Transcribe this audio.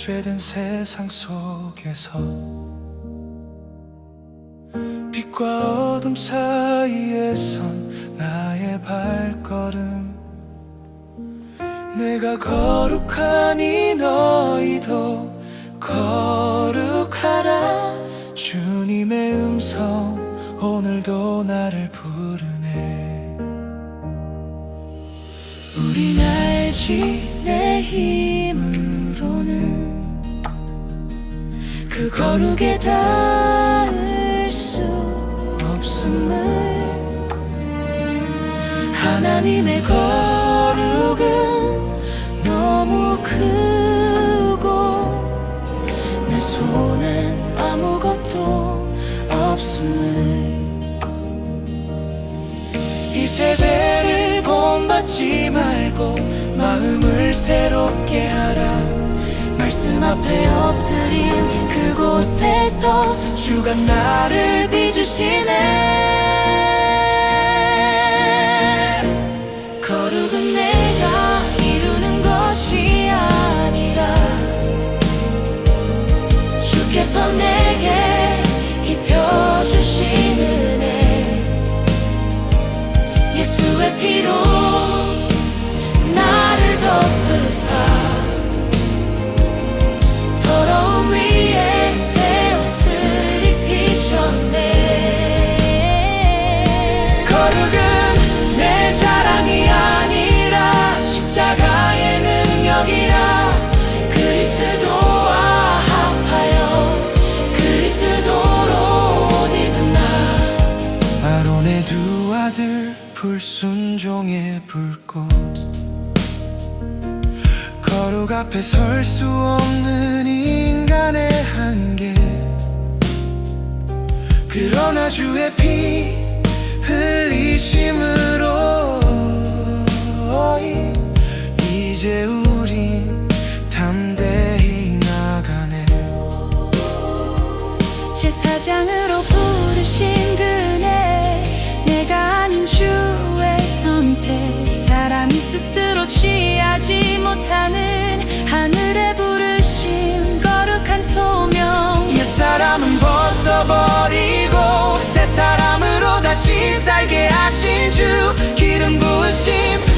삶 죄된 세상 속에서 빛과 어둠 사이에선 나의 발걸음. 내가 거룩하니 너희도 거룩하라. 주님의 음성 오늘도 나를 부르네. 우린 알지 내 힘으 거룩에 닿을 수 없음을 하나님의 거룩은 너무 크고 내 손엔 아무것도 없음을 이 세대를 본받지 말고 마음을 새롭게 하라 말씀 앞에 엎드린 그곳에서 주가 나를 빚으시네. 거룩은 내가 이루는 것이 아니라 주께서 내게 입혀주신 은혜 예수의 피로 능력이라 그리스도와 합하여 그리스도로 옷 입은 나. 아론의 두 아들 불순종의 불꽃. 거룩 앞에 설 수 없는 인간의 한계. 그러나 주의 피 흘리심 제사장으로 부르신 그네 내가 아닌 주의 선택. 사람이 스스로 취하지 못하는 하늘의 부르심 거룩한 소명. 옛 사람은 벗어버리고 새 사람으로 다시 살게 하신 주. 기름 부으심